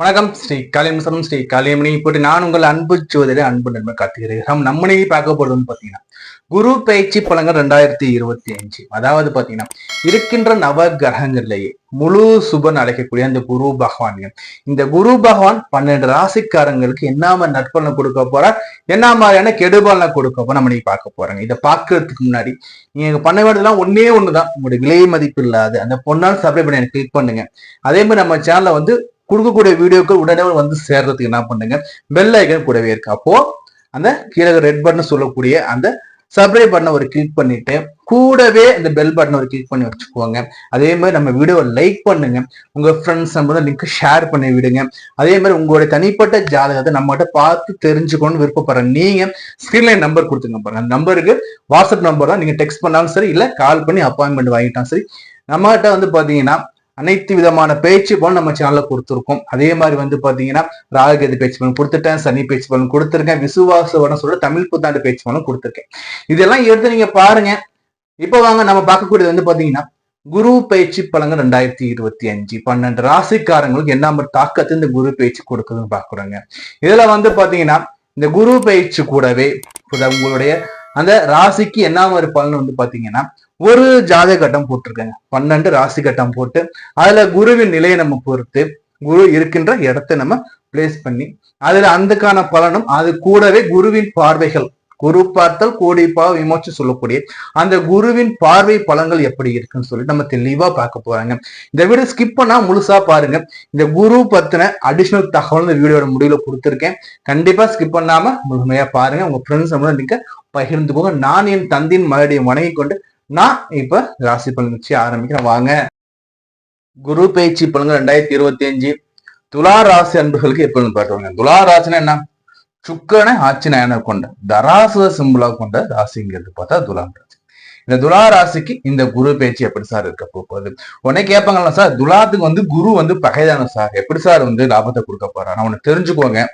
வணக்கம் ஸ்ரீ காளியம்சரம் ஸ்ரீ காளியமணி போட்டு நான் உங்கள் அன்பு சோதரி அன்பு நண்பர் கார்த்திகிறேன் நம்ம இன்னைக்கு பார்க்க போறதுன்னு பாத்தீங்கன்னா குரு பயிற்சி பலங்கள் ரெண்டாயிரத்தி இருபத்தி அஞ்சு. அதாவது பாத்தீங்கன்னா இருக்கின்ற நவ கிரகங்கள்லேயே முழு சுபன் அழைக்கக்கூடிய அந்த குரு பகவான். இந்த குரு பகவான் பன்னெண்டு ராசிக்காரங்களுக்கு என்ன மாதிரி நற்பலனை கொடுக்க போறார்? என்ன மாதிரியான கெடுபலனை கொடுக்க போற நம்ம இன்னைக்கு பார்க்க போறாங்க. இதை பார்க்கறதுக்கு முன்னாடி நீங்க பண்ண வேண்டியதெல்லாம் ஒன்னே ஒண்ணுதான். உங்களுடைய விலை மதிப்பு இல்லாத அந்த பொண்ணால் சப்ளை பண்ணி எனக்கு கிளிக் பண்ணுங்க. அதே மாதிரி நம்ம சேனல்ல வந்து கொடுக்கக்கூடிய வீடியோக்கள் உடனே வந்து சேர்றதுக்கு என்ன பண்ணுங்க? பெல் ஐக்கன் கூடவே இருக்கு. அப்போ அந்த கீழே ரெட் பட்டன் சொல்லக்கூடிய அந்த சப்ஸ்கிரைப் பட்டனை ஒரு கிளிக் பண்ணிட்டு கூடவே இந்த பெல் பட்டனை ஒரு கிளிக் பண்ணி வச்சுக்கோங்க. அதே மாதிரி நம்ம வீடியோவை லைக் பண்ணுங்க. உங்க ஃப்ரெண்ட்ஸ் நம்ம லிங்க் ஷேர் பண்ணி விடுங்க. அதே மாதிரி உங்களுடைய தனிப்பட்ட ஜாதகத்தை நம்மகிட்ட பார்த்து தெரிஞ்சுக்கணும்னு விருப்பப்படுற நீங்க ஸ்கிரீன்ல நம்பர் கொடுத்துங்க பாருங்க. அந்த நம்பருக்கு வாட்ஸ்அப் நம்பர் தான் நீங்க டெக்ஸ்ட் பண்ணாலும் சரி இல்ல கால் பண்ணி அப்பாயின்மெண்ட் வாங்கிட்டாலும் சரி நம்மகிட்ட வந்து பாத்தீங்கன்னா அனைத்து விதமான பேச்சு பலன் நம்ம சேனல்ல கொடுத்துருக்கோம். அதே மாதிரி வந்து பாத்தீங்கன்னா ராககதி பேச்சு பலன் கொடுத்துட்டேன் சனி பேச்சு பலன் கொடுத்துருக்கேன் விசுவாச வடம் சொல்ல தமிழ் புத்தாண்டு பேச்சு பலன் கொடுத்துருக்கேன். இதெல்லாம் எடுத்து நீங்க பாருங்க. இப்போ வாங்க நம்ம பார்க்கக்கூடியது வந்து பாத்தீங்கன்னா குரு பயிற்சி பலங்கள் ரெண்டாயிரத்தி இருபத்தி அஞ்சு. பன்னெண்டு ராசிக்காரங்களுக்கு என்ன மாதிரி தாக்கத்தை இந்த குரு பயிற்சி கொடுக்குதுன்னு பாக்குறோங்க இதுல வந்து பாத்தீங்கன்னா இந்த குரு பயிற்சி கூடவே உங்களுடைய அந்த ராசிக்கு என்ன மாதிரி பலன் வந்து பாத்தீங்கன்னா ஒரு ஜாத கட்டம் போட்டிருக்காங்க. பன்னெண்டு ராசி கட்டம் போட்டு அதுல குருவின் நிலையை நம்ம பொறுத்து குரு இருக்கின்ற இடத்தை நம்ம பிளேஸ் பண்ணி அதுல அதுக்கான பலனும் அது கூடவே குருவின் பார்வைகள் குரு பார்த்தல் கோடி பாவ விமோச்சு சொல்லக்கூடிய அந்த குருவின் பார்வை பலங்கள் எப்படி இருக்குன்னு சொல்லி நம்ம தெளிவா பார்க்க போறாங்க. இந்த வீடியோ ஸ்கிப் பண்ணா முழுசா பாருங்க. இந்த குரு பத்தின அடிஷனல் தகவல் இந்த வீடியோட முடிவுல கொடுத்துருக்கேன். கண்டிப்பா ஸ்கிப் பண்ணாம முழுமையா பாருங்க. உங்க ஃப்ரெண்ட்ஸ் நீங்க பகிர்ந்துக்கோங்க. நான் என் தந்தின் மறுபடியும் வணங்கி கொண்டு நான் இப்ப ராசி பலன் வச்சு ஆரம்பிக்கிறேன். வாங்க. குரு பயிற்சி பலன்கள் ரெண்டாயிரத்தி இருபத்தி அஞ்சு. துலா ராசி அன்புகளுக்கு எப்பொழுது பாட்டுவாங்க துலா ராசினா என்ன? சுக்கரனை ஆட்சிநாயனை கொண்ட தராசுர சிம்பிளா கொண்ட ராசிங்கிறது பார்த்தா துலாம் ராசி. இந்த துலா ராசிக்கு இந்த குரு பேச்சு எப்படி சார் இருக்க போகுது? உடனே கேட்பாங்கல்ல சார் துலாத்துக்கு வந்து குரு வந்து பகைதான சார். எப்படி சார் வந்து லாபத்தை கொடுக்க போறாரு? அவனை தெரிஞ்சுக்கோங்க.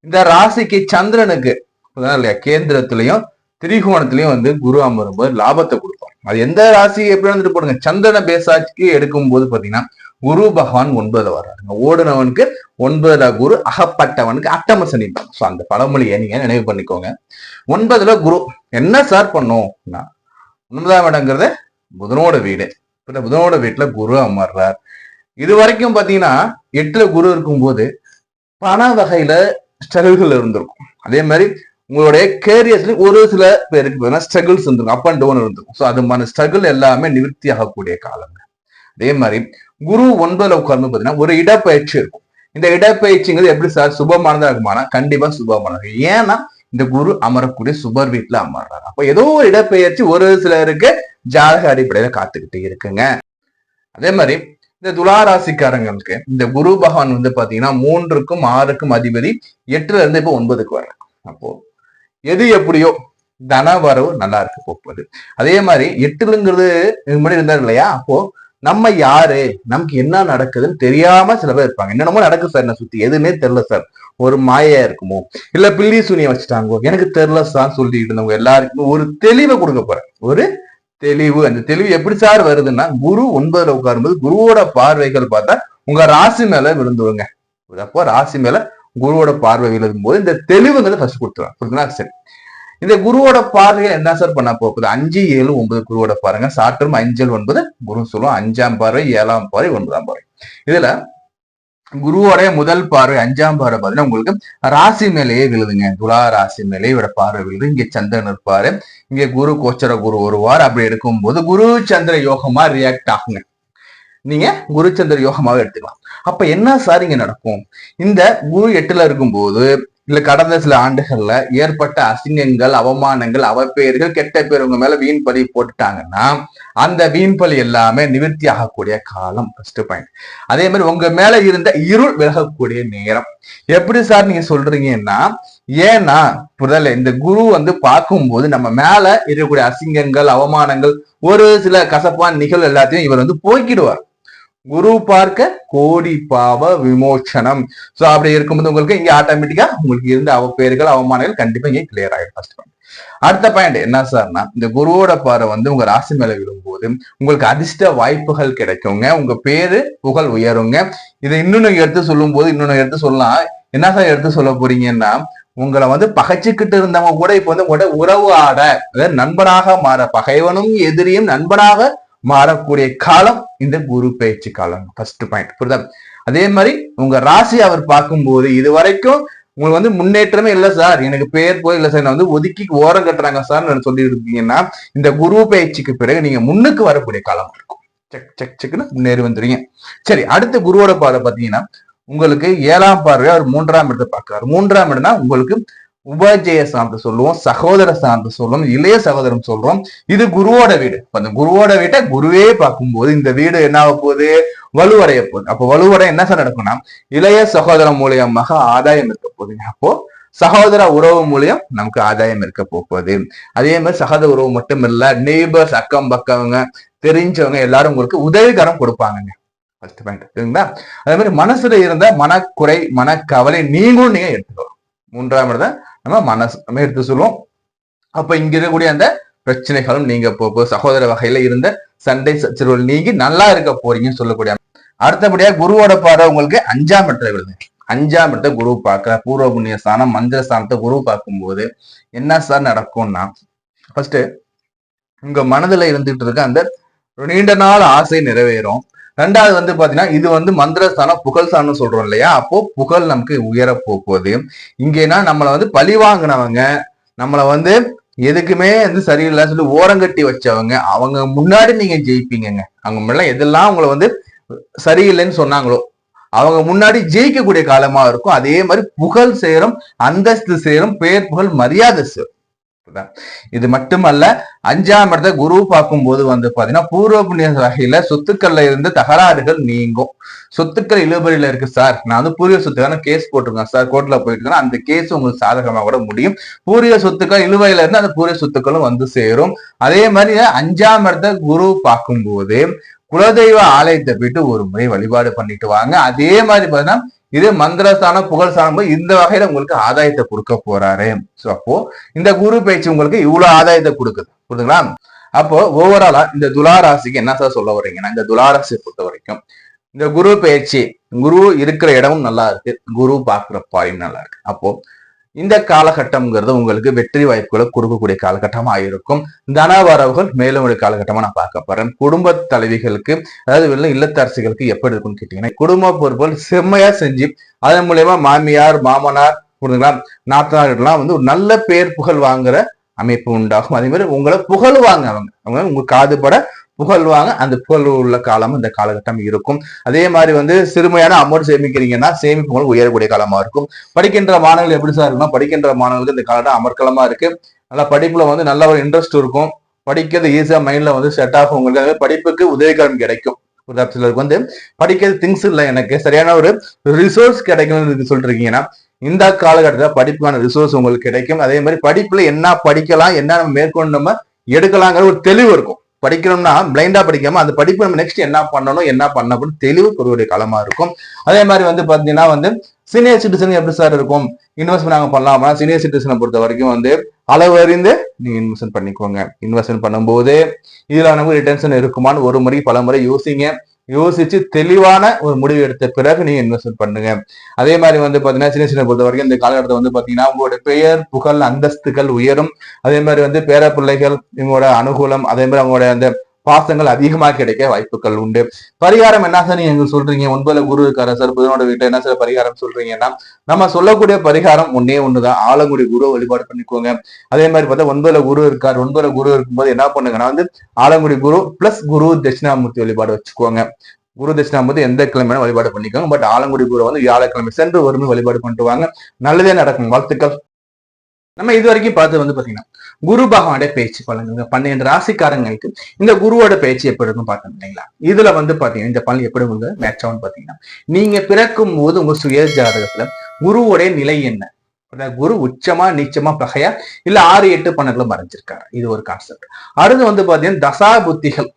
இந்த ராசிக்கு சந்திரனுக்கு இல்லையா கேந்திரத்திலையும் திரிகோணத்திலையும் வந்து குரு அமரும் போது லாபத்தை கொடுப்பார். அது எந்த ராசி எப்படி வந்துட்டு போடுங்க. சந்திரன பேசாட்சிக்கு எடுக்கும் போது பாத்தீங்கன்னா குரு பகவான் ஒன்பதுல வர்றாருங்க ஓடுனவனுக்கு ஒன்பதுல குரு அகப்பட்டவனுக்கு அட்டம சனி. ஸோ அந்த பழமொழியை நீங்க நினைவு பண்ணிக்கோங்க. ஒன்பதுல குரு. என்ன சார் பண்ணும்னா ஒன்பதாம் இடங்கிறது புதனோட வீடு. இப்ப புதனோட வீட்டுல குரு அமர்றார். இது வரைக்கும் பாத்தீங்கன்னா எட்டுல குரு இருக்கும்போது பண வகையில ஸ்ட்ரகிள்கள் இருந்திருக்கும். அதே மாதிரி உங்களுடைய கேரியர்ஸ்ல ஒரு சில பேருக்கு பார்த்தீங்கன்னா ஸ்ட்ரகிள்ஸ் இருந்திருக்கும் அப் அண்ட் டவுன் இருந்திருக்கும் ஸோ அது மாதிரி ஸ்ட்ரகிள் எல்லாமே நிவர்த்தி ஆகக்கூடிய காலம். அதே மாதிரி குரு ஒன்பதுல உட்கார்ந்து பார்த்தீங்கன்னா ஒரு இடப்பயிற்சி இருக்கும். இந்த இடப்பயிற்சிங்கிறது எப்படி சார்? சுபமானதா இருக்குமானா கண்டிப்பா சுபமானது. ஏன்னா இந்த குரு அமரக்கூடிய சுபர் வீட்டுல அமர்றாரு. அப்ப ஏதோ ஒரு இடப்பெயர்ச்சி ஒரு சிலருக்கு ஜாதக அடிப்படையில காத்துக்கிட்டு இருக்குங்க. அதே மாதிரி இந்த துளாராசிக்காரங்களுக்கு இந்த குரு பகவான் வந்து பாத்தீங்கன்னா மூன்றுக்கும் ஆறுக்கும் அதிபதி எட்டுல இருந்து இப்ப ஒன்பதுக்கு வர்றாங்க அப்போ எது எப்படியோ தன வரவு நல்லா இருக்கு போகுது அதே மாதிரி எட்டுலுங்கிறது இது முன்னாடி இருந்தார் இல்லையா? அப்போ நம்ம யாரு? நமக்கு என்ன நடக்குதுன்னு தெரியாம சில பேர் இருப்பாங்க. என்னென்னமோ நடக்கு சார் என்ன சுத்தி. எதுவுமே தெரியல சார். ஒரு மாயா இருக்குமோ? இல்ல பில்லி சூனிய வச்சுட்டாங்கோ? எனக்கு தெரியல சார் சொல்லிட்டு இருந்தவங்க எல்லாருக்குமே ஒரு தெளிவை கொடுக்க போறேன். ஒரு தெளிவு. அந்த தெளிவு எப்படி சார் வருதுன்னா குரு ஒன்பதுல உட்காரும்போது குருவோட பார்வைகள் பார்த்தா உங்க ராசி மேல விழுந்துருங்க. அப்போ ராசி மேல குருவோட பார்வை விழுதும் போது இந்த தெளிவுங்கிறத ஃபர்ஸ்ட் கொடுத்துருவாங்க. புரியுதுங்களா? சரி. இந்த குருவோட பார்வையை என்ன சார் பண்ண போகுது? அஞ்சு ஏழு ஒன்பது குருவோட பாருங்க. சாற்றும் அஞ்சல் ஒன்பது குரு சொல்லுவோம் அஞ்சாம் பார்வை ஏழாம் பார்வை ஒன்பதாம் பார்வை. இதுல குருவோடைய முதல் பார்வை அஞ்சாம் பார்வை பார்த்தீங்கன்னா உங்களுக்கு ராசி மேலேயே விழுதுங்க. துலா ராசி மேலேயே இவட பார்வை விழுது. இங்க சந்திரன் இருப்பாரு. இங்க குரு கோச்சர குரு வருவார் அப்படி எடுக்கும் போது குரு சந்திர யோகமா ரியாக்ட் ஆகுங்க. நீங்க குருச்சந்திர யோகமாக எடுத்துக்கலாம். அப்ப என்ன சார் இங்க நடக்கும்? இந்த குரு எட்டுல இருக்கும்போது இல்ல கடந்த சில ஆண்டுகள்ல ஏற்பட்ட அசிங்கங்கள் அவமானங்கள் அவப்பெயர்கள் கெட்ட பேர் உங்க மேல வீண் பலி போட்டுட்டாங்கன்னா அந்த வீண் பலி எல்லாமே நிவர்த்தி ஆகக்கூடிய காலம் ஃபர்ஸ்ட் பாயிண்ட் அதே மாதிரி உங்க மேல இருந்த இருள் விலகக்கூடிய நேரம். எப்படி சார் நீங்க சொல்றீங்கன்னா ஏன்னா புரியல இந்த குரு வந்து பார்க்கும்போது நம்ம மேல இருக்கக்கூடிய அசிங்கங்கள் அவமானங்கள் ஒரு சில கசப்பான நிகழ்வு எல்லாத்தையும் இவர் வந்து போய்க்கிடுவார் குரு பார்க்க கோடி பாவ விமோச்சனம். சோ அப்படி இருக்கும்போது உங்களுக்கு இங்க ஆட்டோமேட்டிக்கா உங்களுக்கு இருந்த அவ பேர்கள் அவமானங்கள் கண்டிப்பா இங்க கிளியர் ஆயிடும் ஃபர்ஸ்ட் பாயிண்ட் அடுத்த பாயிண்ட் என்ன சார்னா இந்த குருவோட பாறை வந்து உங்க ராசி மேல விழும்போது உங்களுக்கு அதிர்ஷ்ட வாய்ப்புகள் கிடைக்குங்க. உங்க பேரு புகழ் உயருங்க. இதை இன்னொன்னு எடுத்து சொல்லும் போது இன்னொன்னு எடுத்து சொல்லலாம். என்ன சார் எடுத்து சொல்ல போறீங்கன்னா உங்களை வந்து பகைச்சுக்கிட்டு இருந்தவங்க கூட இப்ப வந்து உங்களோட உறவு ஆட அதாவது நண்பனாக மாற பகைவனும் எதிரியும் நண்பனாக மாறக்கூடிய காலம் இந்த குரு பயிற்சி காலம். ஃபர்ஸ்ட் பாயிண்ட் புரியுதா? அதே மாதிரி உங்க ராசி அவர் பார்க்கும்போது இது வரைக்கும் உங்களுக்கு வந்து முன்னேற்றமே இல்லை சார் எனக்கு பேர் போய் இல்லை சார் நான் வந்து ஒதுக்கி ஓரம் கட்டுறாங்க சார் சொல்லி இருக்கீங்கன்னா இந்த குரு பயிற்சிக்கு பிறகு நீங்க முன்னுக்கு வரக்கூடிய காலம் இருக்கும். செக் செக் செக்னு முன்னேறி வந்துருங்க சரி அடுத்த குருவோட பார்வை பார்த்தீங்கன்னா உங்களுக்கு ஏழாம் பார்வை அவர் மூன்றாம் இடத்தை பார்க்கிறார். மூன்றாம் இடம்னா உங்களுக்கு உபஜய சார்ந்து சொல்லுவோம் சகோதர சார்ந்து சொல்லுவோம் இளைய சகோதரம் சொல்றோம். இது குருவோட வீடு. அந்த குருவோட வீட்டை குருவே பார்க்கும்போது இந்த வீடு என்ன ஆக போகுது? வலுவடைய போகுது. அப்போ வலுவடை என்ன சார் நடக்கும்னா இளைய சகோதரம் மூலியமாக ஆதாயம் இருக்க போகுதுங்க அப்போ சகோதர உறவு மூலியம் நமக்கு ஆதாயம் இருக்க போகுது. அதே மாதிரி சகோதர உறவு மட்டும் இல்ல நெய்பர்ஸ் அக்கம் பக்கவங்க தெரிஞ்சவங்க எல்லாரும் உங்களுக்கு உதவிகரம் கொடுப்பாங்கங்க. ஃபர்ஸ்ட் பாயிண்ட் சரிங்களா? அதே மாதிரி மனசுல இருந்த மனக்குறை மனக்கவலை நீங்களும் நீங்க எடுத்துக்கலாம் மூன்றாம் தான் நம்ம மனசு நம்ம எடுத்து சொல்லுவோம். அப்ப இங்க இருக்கக்கூடிய அந்த பிரச்சனைகளும் நீங்க போக சகோதர வகையில இருந்த சண்டை சச்சரவுகள் நீங்கி நல்லா இருக்க போறீங்கன்னு சொல்லக்கூடிய அடுத்தபடியா குருவோட பார்வை உங்களுக்கு அஞ்சாம் இடத்துல விழுது. அஞ்சாம் இடத்த குரு பார்க்க பூர்வ புண்ணிய ஸ்தானம் மந்திர ஸ்தானத்தை குரு பார்க்கும்போது என்ன சார் நடக்கும்னா ஃபர்ஸ்ட் உங்க மனதுல இருந்துட்டு இருக்க அந்த நீண்ட நாள் ஆசை நிறைவேறும். ரெண்டாவது வந்து பாத்தீங்கன்னா இது வந்து மந்திரஸ்தானம் புகழ்ஸ்தானம் சொல்றோம் இல்லையா? அப்போ புகழ் நமக்கு உயர போகுது இங்கேனா நம்மளை வந்து பழி வாங்கினவங்க நம்மளை வந்து எதுக்குமே வந்து சரியில்லை சொல்லி ஓரங்கட்டி வச்சவங்க அவங்க முன்னாடி நீங்க ஜெயிப்பீங்கங்க. அவங்க முன்னாடி எதெல்லாம் உங்களை வந்து சரியில்லைன்னு சொன்னாங்களோ அவங்க முன்னாடி ஜெயிக்கக்கூடிய காலமா இருக்கும் அதே மாதிரி புகழ் சேரும் அந்தஸ்து சேரும் பேர் புகழ் மரியாதை சேரும். இது மட்டுமல்ல அஞ்சாம் இடத்தை குரு பார்க்கும்போது வந்து பாத்தீங்கன்னா பூர்வ புண்ணிய வகையில சொத்துக்கள்ல இருந்து தகராறுகள் நீங்கும். சொத்துக்கள் இழுபறியில இருக்கு சார். நான் வந்து பூர்வீக சொத்துக்கான கேஸ் போட்டிருக்கேன் சார். கோர்ட்ல போயிட்டு அந்த கேஸ் உங்களுக்கு சாதகமா கூட முடியும். பூர்வீக சொத்துக்கள் இழுவையில இருந்து அந்த பூர்வ சொத்துக்களும் வந்து சேரும். அதே மாதிரி அஞ்சாம் இடத்தை குரு பார்க்கும்போது குலதெய்வ ஆலயத்தை போயிட்டு ஒரு முறை வழிபாடு பண்ணிட்டு வாங்க. அதே மாதிரி பார்த்தீங்கன்னா இது மந்திரஸ்தானம் புகழ் ஸ்தானம் இந்த வகையில உங்களுக்கு ஆதாயத்தை கொடுக்க போறாரு. சோ அப்போ இந்த குரு பயிற்சி உங்களுக்கு இவ்வளவு ஆதாயத்தை கொடுக்குது. புரியுதுங்களா? அப்போ ஓவராலா இந்த துளாராசிக்கு என்ன சார் சொல்ல வரீங்கன்னா இந்த துளாராசியை பொறுத்த வரைக்கும் இந்த குரு பயிற்சி குரு இருக்கிற இடமும் நல்லா இருக்கு குரு பாக்குற பாயும் நல்லா இருக்கு. அப்போ இந்த காலகட்டம்ங்கிறது உங்களுக்கு வெற்றி வாய்ப்புகளை கொடுக்கக்கூடிய காலகட்டமா இருக்கும் தன வரவுகள் மேலும் ஒரு காலகட்டமா நான் பார்க்க போறேன். குடும்ப தலைவிகளுக்கு அதாவது இல்லத்தரசிகளுக்கு எப்படி இருக்கும்னு கேட்டீங்கன்னா குடும்ப பொறுப்புகள் செம்மையா செஞ்சு அதன் மூலயமா மாமியார் மாமனார் புரிஞ்சுங்களா? நாத்தனார்கள்லாம் வந்து ஒரு நல்ல பேர் புகழ் வாங்குற அமைப்பு உண்டாகும். அதே மாதிரி உங்களை புகழுவாங்க அவங்க. அவங்க உங்க காதுபட புகழ்வாங்க. அந்த புகழ் உள்ள காலம் இந்த காலகட்டம் இருக்கும். அதே மாதிரி வந்து சிறுமையான அமௌண்ட் சேமிக்கிறீங்கன்னா சேமிப்பு உங்களுக்கு உயரக்கூடிய காலமா இருக்கும். படிக்கின்ற மாணவர்கள் எப்படி சார் இருக்குன்னா படிக்கின்ற மாணவர்களுக்கு இந்த காலகட்டம் அமர்க்கலமா இருக்கு. நல்லா படிப்புல வந்து நல்ல ஒரு இன்ட்ரெஸ்ட் இருக்கும். படிக்கிறது ஈஸியா மைண்ட்ல வந்து செட் ஆகும். உங்களுக்கு படிப்புக்கு உதவிகரம் கிடைக்கும். ஒரு சிலருக்கு வந்து படிக்கிறது திங்ஸ் இல்லை எனக்கு. சரியான ஒரு ரிசோர்ஸ் கிடைக்கணும்னு சொல்லிட்டு இருக்கீங்கன்னா இந்த காலகட்டத்தில் படிப்புக்கான ரிசோர்ஸ் உங்களுக்கு கிடைக்கும். அதே மாதிரி படிப்புல என்ன படிக்கலாம் என்ன நம்ம மேற்கொண்டு நம்ம எடுக்கலாங்கிற ஒரு தெளிவு இருக்கும். படிக்கணும்னா பிளைண்டா படிக்காம அந்த படிப்பு நம்ம நெக்ஸ்ட் என்ன பண்ணணும் என்ன பண்ணணும் தெளிவு ஒரு காலமா இருக்கும். அதே மாதிரி வந்து பாத்தீங்கன்னா வந்து சீனியர் சிட்டிசன் எப்படி சார் இருக்கும்? இன்வெஸ்ட்மெண்ட் நாங்க பண்ணலாமா? சீனியர் சிட்டிசனை பொறுத்த வரைக்கும் வந்து அளவு அறிந்து நீங்க இன்வெஸ்ட்மெண்ட் பண்ணிக்கோங்க. இன்வெஸ்ட்மெண்ட் பண்ணும்போது இதுல நமக்கு ரிட்டன்ஷன் இருக்குமான்னு ஒரு முறை பல முறை யோசிங்க. யோசிச்சு தெளிவான ஒரு முடிவு எடுத்த பிறகு நீங்க இன்வெஸ்ட்மெண்ட் பண்ணுங்க. அதே மாதிரி வந்து பாத்தீங்கன்னா சின்ன சின்ன பொறுத்த வரைக்கும் இந்த காலகட்டத்தை வந்து பாத்தீங்கன்னா உங்களோட பெயர் புகழ் அந்தஸ்துகள் உயரும். அதே மாதிரி வந்து பேர பிள்ளைகள் இவங்களோட அனுகூலம் அதே மாதிரி அவங்களோட அந்த பாசங்கள் அதிகமாக கிடைக்க வாய்ப்புகள் உண்டு. பரிகாரம் என்ன சார் நீங்க சொல்றீங்க? ஒன்பதுல குரு இருக்காரு சார்? புதனோட வீட்டை என்ன சார் பரிகாரம் சொல்றீங்கன்னா நம்ம சொல்லக்கூடிய பரிகாரம் ஒன்னே ஒண்ணுதான். ஆலங்குடி குரு வழிபாடு பண்ணிக்கோங்க. அதே மாதிரி பார்த்தா ஒன்பதுல குரு இருக்கார். ஒன்பதுல குரு இருக்கும்போது என்ன பண்ணுங்கன்னா வந்து ஆலங்குடி குரு பிளஸ் குரு தட்சிணாமூர்த்தி வழிபாடு வச்சுக்கோங்க. குரு தட்சிணாமூர்த்தி எந்த கிழமையான வழிபாடு பண்ணிக்கோங்க. பட் ஆலங்குடி குரு வந்து வியாழக்கிழமை சென்று ஒருமை வழிபாடு பண்ணிட்டு வாங்க. நல்லதே நடக்கும். வாழ்த்துக்கள். நம்ம இது வரைக்கும் பார்த்து வந்து பாத்தீங்கன்னா குரு பகவானுடைய பேச்சு பலன்கள் பன்னெண்டு ராசிக்காரங்களுக்கு இந்த குருவோட பேச்சு எப்படி இருக்கும் பார்த்தோம் இல்லைங்களா? இதுல வந்து பாத்தீங்கன்னா இந்த பலன் எப்படி உங்க மேட்ச் ஆகும் பாத்தீங்கன்னா நீங்க பிறக்கும் போது உங்க சுய ஜாதகத்துல குருவோடைய நிலை என்ன? குரு உச்சமா நீச்சமா பகையா இல்ல ஆறு எட்டு பன்னெண்டுல மறைஞ்சிருக்காரு? இது ஒரு கான்செப்ட் அடுத்து வந்து பாத்தீங்கன்னா தசா புத்திகள்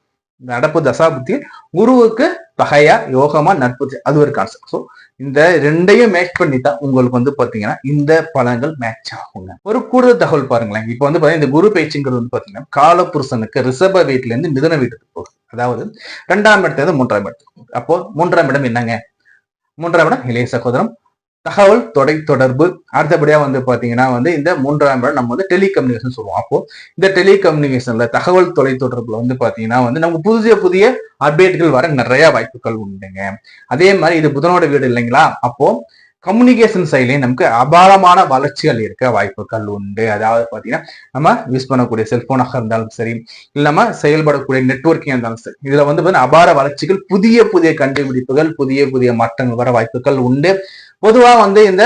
நடப்பு தசா புத்திகள் குருவுக்கு பகையா யோகமா நட்பு அது ஒரு கான்செப்ட் ஸோ இந்த ரெண்டையும் மேட்ச் பண்ணி தான் உங்களுக்கு வந்து பாத்தீங்கன்னா இந்த பலன்கள் மேட்ச் ஆகுங்க. ஒரு கூடுதல் தகவல் பாருங்களேன். இப்போ வந்து பாத்தீங்கன்னா இந்த குரு பயிற்சிங்கிறது வந்து பாத்தீங்கன்னா காலபுருஷனுக்கு ரிசர்வ வீட்டுல இருந்து மிதன வீட்டுக்கு போகுது. அதாவது ரெண்டாம் இடத்துல இருந்து மூன்றாம் இடத்துக்கு அப்போ மூன்றாம் இடம் என்னங்க? மூன்றாம் இடம் இளைய சகோதரம் தகவல் தொடை தொடர்பு. அடுத்தபடியா வந்து பாத்தீங்கன்னா வந்து இந்த மூன்றாம் இடம் நம்ம வந்து டெலிகம்யூனிகேஷன் சொல்லுவோம். அப்போ இந்த டெலிகம்யூனிகேஷன்ல தகவல் தொலை தொடர்புல வந்து பாத்தீங்கன்னா வந்து நமக்கு புதிய புதிய அப்டேட்கள் வர நிறைய வாய்ப்புகள் உண்டுங்க. அதே மாதிரி இது புதனோட வீடு இல்லைங்களா? அப்போ கம்யூனிகேஷன் சைட்லயும் நமக்கு அபாரமான வளர்ச்சிகள் இருக்க வாய்ப்புகள் உண்டு. அதாவது பாத்தீங்கன்னா நம்ம யூஸ் பண்ணக்கூடிய செல்போனாக இருந்தாலும் சரி இல்லாம செயல்படக்கூடிய நெட்ஒர்க்கிங் இருந்தாலும் சரி இதுல வந்து பாத்தீங்கன்னா அபார வளர்ச்சிகள் புதிய புதிய கண்டுபிடிப்புகள் புதிய புதிய மாற்றங்கள் வர வாய்ப்புகள் உண்டு. பொதுவா வந்து இந்த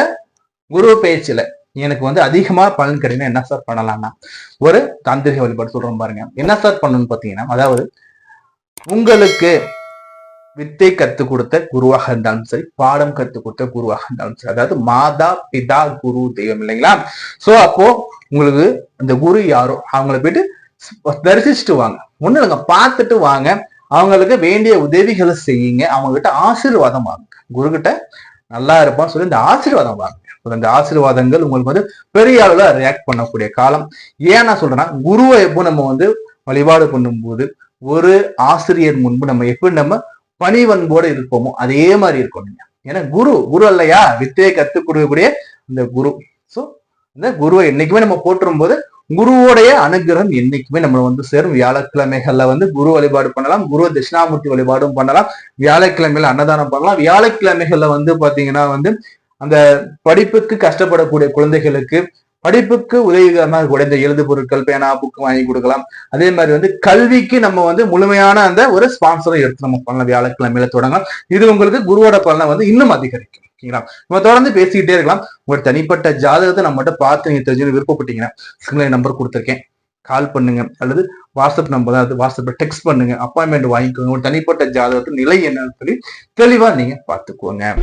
குரு பேச்சுல எனக்கு வந்து அதிகமா பலன் கிடைக்கும் என்ன சார் பண்ணலாம்னா ஒரு தாந்திரிக வழிபாடு சொல்றோம் பாருங்க. என்ன சார் பண்ணணும்னு பார்த்தீங்கன்னா அதாவது உங்களுக்கு வித்தை கற்றுக் கொடுத்த குருவாக இருந்தாலும் சரி பாடம் கற்றுக் கொடுத்த குருவாக இருந்தாலும் சரி அதாவது மாதா பிதா குரு தெய்வம் இல்லைங்களா? சோ அப்போ உங்களுக்கு அந்த குரு யாரோ அவங்கள போயிட்டு தரிசிச்சுட்டு வாங்க. ஒண்ணு இல்லைங்க பார்த்துட்டு வாங்க. அவங்களுக்கு வேண்டிய உதவிகளை செய்யுங்க. அவங்க கிட்ட ஆசீர்வாதம் வாங்க. குரு கிட்ட நல்லா இருப்பான்னு சொல்லி இந்த ஆசீர்வாதம் வாங்க. அந்த ஆசீர்வாதங்கள் உங்களுக்கு வந்து பெரிய அளவில் ரியாக்ட் பண்ணக்கூடிய காலம். ஏன் நான் சொல்றேன்னா குருவை எப்போ நம்ம வந்து வழிபாடு பண்ணும்போது ஒரு ஆசிரியர் முன்பு நம்ம எப்படி நம்ம பணிவன்போடு இருப்போமோ அதே மாதிரி இருக்கும் நீங்க ஏன்னா குரு குரு இல்லையா வித்தையை கத்துக் கொடுக்கக்கூடிய இந்த குரு. சோ இந்த குருவை என்னைக்குமே நம்ம போற்றும் போது குருவோடைய அனுகிரகம் என்னைக்குமே நம்ம வந்து சேரும். வியாழக்கிழமைகள்ல வந்து குரு வழிபாடு பண்ணலாம். குரு தட்சிணாமூர்த்தி வழிபாடும் பண்ணலாம். வியாழக்கிழமையில அன்னதானம் பண்ணலாம். வியாழக்கிழமைகள்ல வந்து பாத்தீங்கன்னா வந்து அந்த படிப்புக்கு கஷ்டப்படக்கூடிய குழந்தைகளுக்கு படிப்புக்கு உதவிகரமாக கூட இந்த எழுது பொருட்கள் பேனா புக்கு வாங்கி கொடுக்கலாம். அதே மாதிரி வந்து கல்விக்கு நம்ம வந்து முழுமையான அந்த ஒரு ஸ்பான்சரை எடுத்து நம்ம பண்ணலாம். வியாழக்கிழமையில தொடங்கலாம். இது உங்களுக்கு குருவோட பலனை வந்து இன்னும் அதிகரிக்கும். ஓகேங்களா நம்ம தொடர்ந்து பேசிக்கிட்டே இருக்கலாம். உங்கள் தனிப்பட்ட ஜாதகத்தை நம்மகிட்ட பார்த்து நீங்க தெரிஞ்சு விருப்பப்பட்டீங்கன்னா நம்பர் கொடுத்துருக்கேன். கால் பண்ணுங்க. அல்லது வாட்ஸ்அப் நம்பர் அதாவது வாட்ஸ்அப்ல டெக்ஸ்ட் பண்ணுங்க. அப்பாயின்மெண்ட் வாங்கிக்கோங்க. உங்கள் தனிப்பட்ட ஜாதகத்தின் நிலை என்னன்னு சொல்லி தெளிவா நீங்க பார்த்துக்கோங்க.